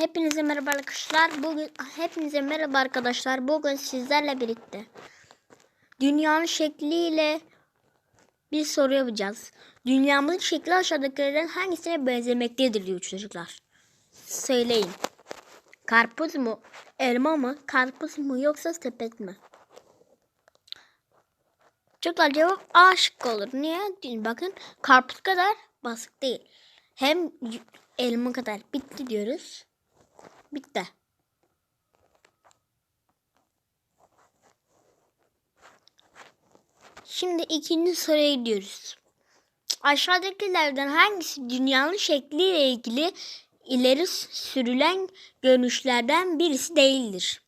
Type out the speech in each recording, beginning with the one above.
Hepinize merhaba arkadaşlar. Bugün hepinize merhaba arkadaşlar. Bugün sizlerle birlikte dünyanın şekliyle bir soru yapacağız. Dünyamızın şekli aşağıdakilerden hangisine benzemektedir diyor çocuklar. Söyleyin. Karpuz mu? Elma mı? Karpuz mu yoksa sepet mi? Çocuklar cevap A şıkkı olur. Niye? Bakın karpuz kadar basit değil. Hem elma kadar bitti diyoruz. Bitti. Şimdi ikinci soruya gidiyoruz. Aşağıdakilerden hangisi dünyanın şekliyle ilgili ileri sürülen görünüşlerden birisi değildir?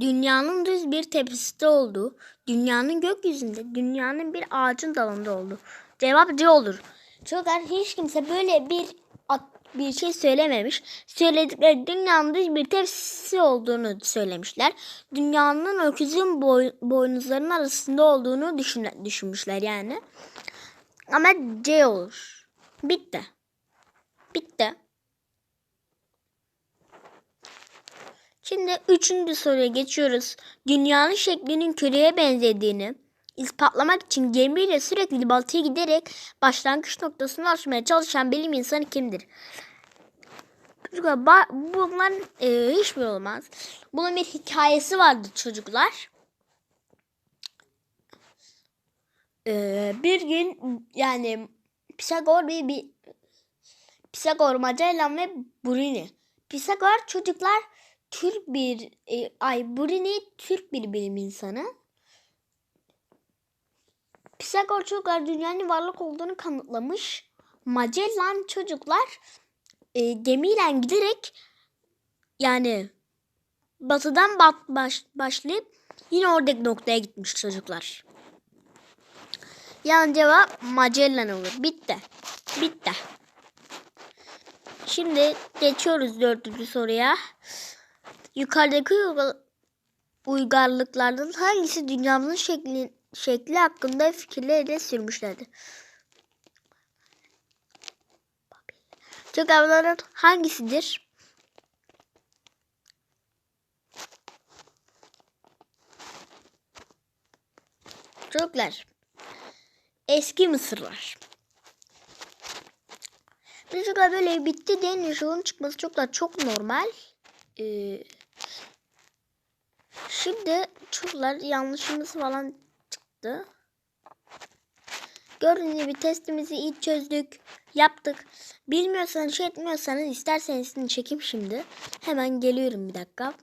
Dünyanın düz bir tepside olduğu, dünyanın gökyüzünde, dünyanın bir ağacın dalında olduğu. Cevap C olur. Çocuklar hiç kimse böyle bir bir şey söylememiş. Söyledikleri dünyanın bir tepsisi olduğunu söylemişler. Dünyanın öküzün boy, boynuzlarının arasında olduğunu düşün, düşünmüşler yani. Ama C olur. Bitti. Bitti. Şimdi üçüncü soruya geçiyoruz. Dünyanın şeklinin küreye benzediğini ispatlamak için gemiyle sürekli batıya giderek başlangıç noktasına ulaşmaya çalışan bilim insanı kimdir? Çocuklar bunların e, hiçbir olmaz. Bunun bir hikayesi vardı çocuklar. E, bir gün yani Pisagor bir, bir Pisagor, Magellan ve Bruni. Pisagor çocuklar Türk bir e, ay Bruni Türk bir bilim insanı. Pisagor çocuklar dünyanın varlık olduğunu kanıtlamış. Magellan çocuklar e, gemiyle giderek yani batıdan bat, baş, başlayıp yine oradaki noktaya gitmiş çocuklar. Yani cevap Magellan olur. Bitti. Bitti. Şimdi geçiyoruz dördüncü soruya. Yukarıdaki uygar- uygarlıklardan hangisi dünyamızın şekli, şekli hakkında fikirleri sürmüşlerdir? Çocuklardan hangisidir? Çocuklar. Eski Mısırlar. Çocuklar böyle bitti deniyor. Şunun çıkması çocuklar çok normal. Ee, şimdi çocuklar yanlışımız falan çıktı. Gördüğünüz gibi testimizi iyi çözdük. Yaptık. Bilmiyorsanız şey etmiyorsanız isterseniz çekeyim şimdi. Hemen geliyorum bir dakika.